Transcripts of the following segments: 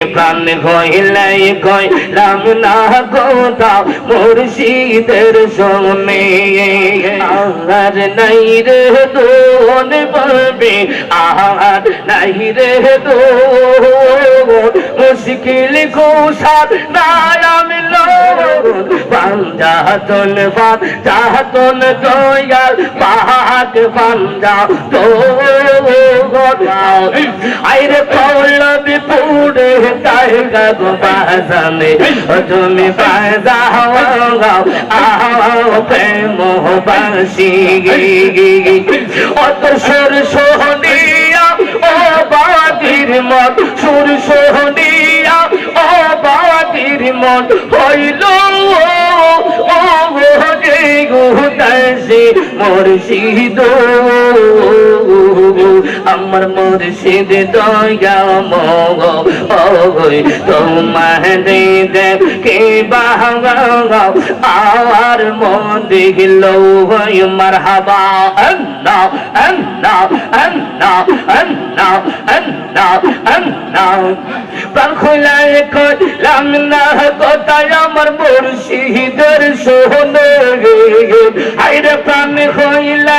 প্রাণ হইলাই কইলাম না কথা মুর্শিদের সনে আহার নাই রে দোন পাবে আহার নাই রে দোন। মুশকিল কুসার নাম পাঞ্জাতন পাঞ্জাতন দয়াল পাহাক পাঞ্জা তো আইরে পৌলবি পুরে কায়গা গো বাজানে। তুমি বাজাও আও প্রেম বাসি অত সুর সোহনিয়া, ও বাদির মন সুর মন হইল মুর্শিদ আমার মুর্শিদ দয়া মগ ওই তোমারে দেখে বাহাও আর মন দিল ওই মারহাবা। আল্লাহ আল্লাহ আল্লাহ আল্লাহ আল্লাহ আল্লাহ প্রাণ খুলাই কইলাম না কোথায় আমার মুর্শিদের সোহনে আইরে প্রাণ হইলা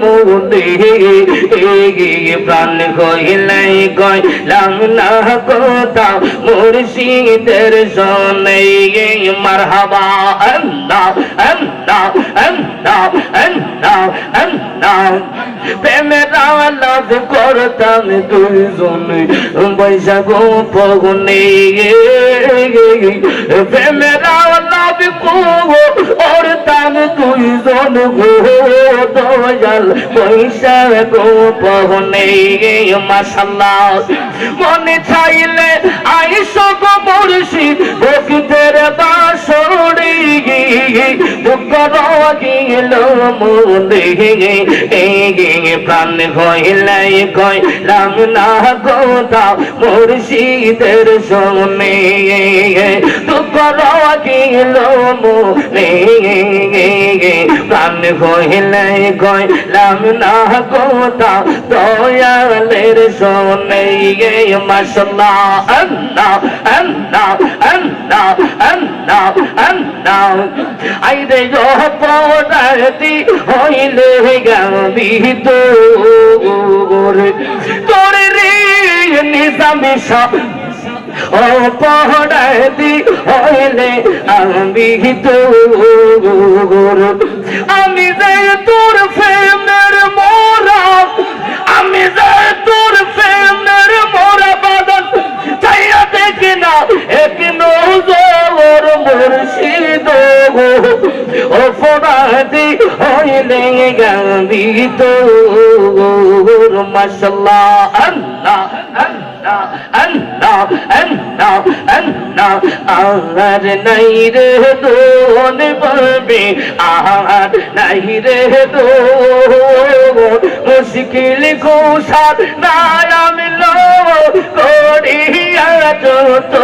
মন দেখে প্রাণ হইলাই কইলাম না কোথা মুর্শিদের সোনে মারহাবা আল্লাহ আল্লাহ আল্লাহ আল্লাহ আল্লাহ প্রেমের আলাপ করতাম দুইজনে বৈশাখ পগুনে প্রেমের আলাপ করতাম দুইজন গো দয়াল। বৈশাখ পগুনে মাসাল্লাহ মনে চাইলে আইস গো দুঃখ রগিল মনে প্রাণ হইলাই কইলাম না কথা মুর্শিদের সনে দুঃখ রগিল মনে প্রাণ হইলাই কইলাম না কথা দয়ালের সনে আল্লাহ আল্লাহ আল্লাহ আইরে পদাতি হইলে গাবি তোর তোর রে নিজামি সব ও পহড়াতি হইলে আমি তোর আমি যে তোর প্রেমের মোরা, আমি যে তোর প্রেমের মোরা বাদন চাইয়া দেখি না, এক নজর মুর্শিদ ফরাদি হইলে আল্লাহ আল্লাহ আল্লাহ আল্লাহ আল্লাহ। আর নাই রে দোন বলবে আর নাই রে দোন। মুশকিল কুসার নাম লো করিয়া যত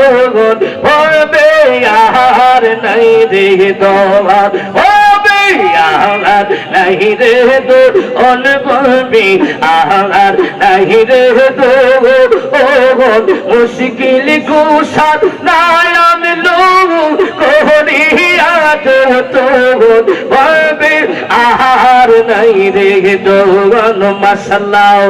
বলবে আর নাই রে দোয়ার হবে নাহি রে দোর অন বলবে আহার নাই রে দোর ও মুশকিল কুসার নাম নাই রে দোর মাসাল্লাহ।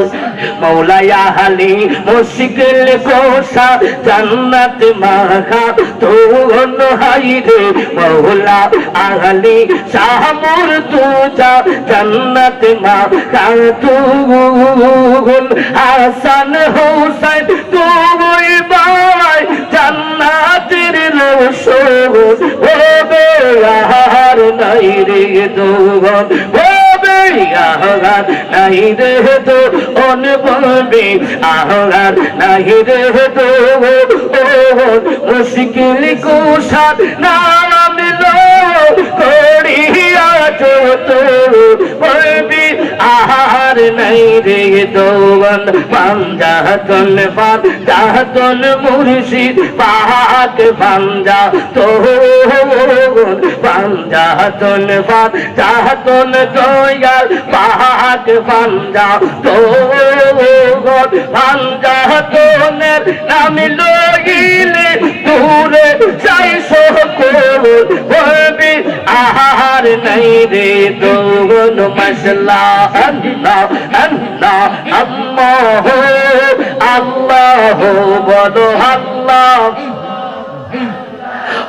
মৌলায়া হালি মুশকিল কোসা জান্নাত মাখা তোন হাই রে মৌলা আহলি শামুর তুজা জান্নাত মাখা তুন হাসান হুসাইন তুই বাই জান্নাতের রসুল। হবে আর নাই রে দোগন হবে নাহি দেহ তো অনুপমে আহগার নাই রে তো মুশকিল কুষাদ নাম লো করিয়া তো বলবি আহার নাই রে দোবন পাঞ্জাতন পাঞ্জাতন মুর্শিদ। পাক পাঞ্জা তো পাঞ্জাতন পাঞ্জাতন দয়াল পাক পাঞ্জা তো পাঞ্জাতনের নাম লইলে দূরে যাই সকল। আহার নাই রে দোন মশলা। আল্লাহ আল্লাহ আল্লাহ আল্লাহ বলো আল্লাহ।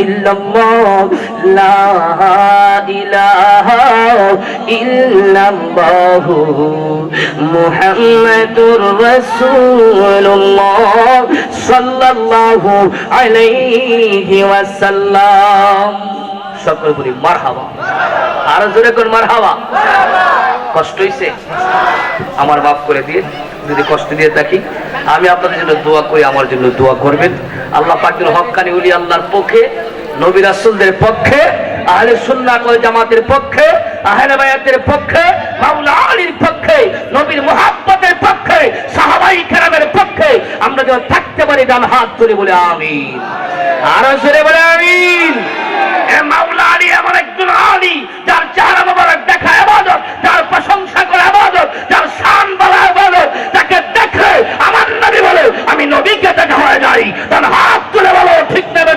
ইল্লাল্লাহ, লা ইলাহা ইল্লাল্লাহ মুহাম্মাদুর রাসূলুল্লাহ সাল্লাল্লাহু আলাইহি ওয়াসাল্লাম। সকল বলি মারহাবা। আরও জোরে কোন মারহাবা? কষ্ট হইছে? আমার মাফ করে দিয়ে। যদি কষ্ট দিয়ে থাকি, আমি আপনাদের জন্য দোয়া করি, আমার জন্য দোয়া করবেন। আল্লাহ পাকের হক্কানি উলি আল্লাহর পক্ষে, নবী রাসূলদের পক্ষে, আহলে সুন্নাত ওয়াল জামাতের পক্ষে, আহলে বায়াতের পক্ষে, মাওলা আলীর পক্ষে, নবীর মুহাব্বতের পক্ষে, সাহাবাই কেরামের পক্ষে, আমরা যেন থাকতে পারি ডান হাত তুলে বলে আমিন। আরও জোরে বলে আমিন। এ মাওলা আলী এমন একজন আলী যার চেহারা মোবারক দেখা ইবাদত যার প্রশংসা করে ইবাদত যার শান বলা ইবাদত তাকে দেখে আমার নবী বলে আমি নবীকে দেখা হয়ে যাই তার হাত তুলে বলো ঠিক নেবে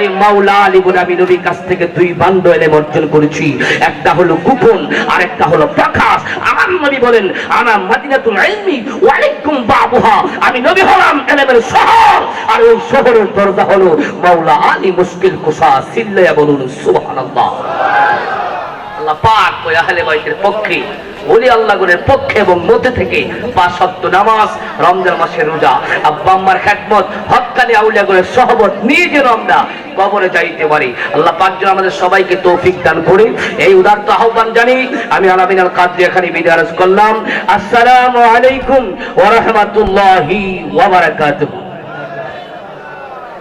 ওই মাওলা আলী আমি নবীর কাছ থেকে দুই বান্ড এলেম অর্জন করেছি। একটা হলো গোপন আর একটা হলো প্রকাশ। আমার নবী বলেন, আনা মাদিনাতুল ইলমি ওয়ালাইকুম বাবুহা। আমি নবী হলাম এলেমের শহর। আর ওই শহরের দরজা হলো মাওলা আলী মুশকিল কুসা সিল্লায়া বলুন সুবহানাল্লাহ। আল্লাহ পাক ওই আহলে বাইতের পক্ষে, ওলি আল্লাহ গুনের পক্ষে এবং মধ্যে থেকে পাঁচ সপ্ত নামাজ, রমজান মাসের রোজা, আব্বা আম্মার খ্যাতমত আউলিয়া গুনের সহবত নিজে আমরা কবরে যাইতে পারি। আল্লাহ পাক যেন আমাদের সবাইকে তৌফিক দান করে। এই তো আহ্বান জানি আমি আলামিন আল কাদরি এখানে বিদায় করলাম। আসসালামু আলাইকুম ওয়া রাহমাতুল্লাহি ওয়া বারাকাতুহু।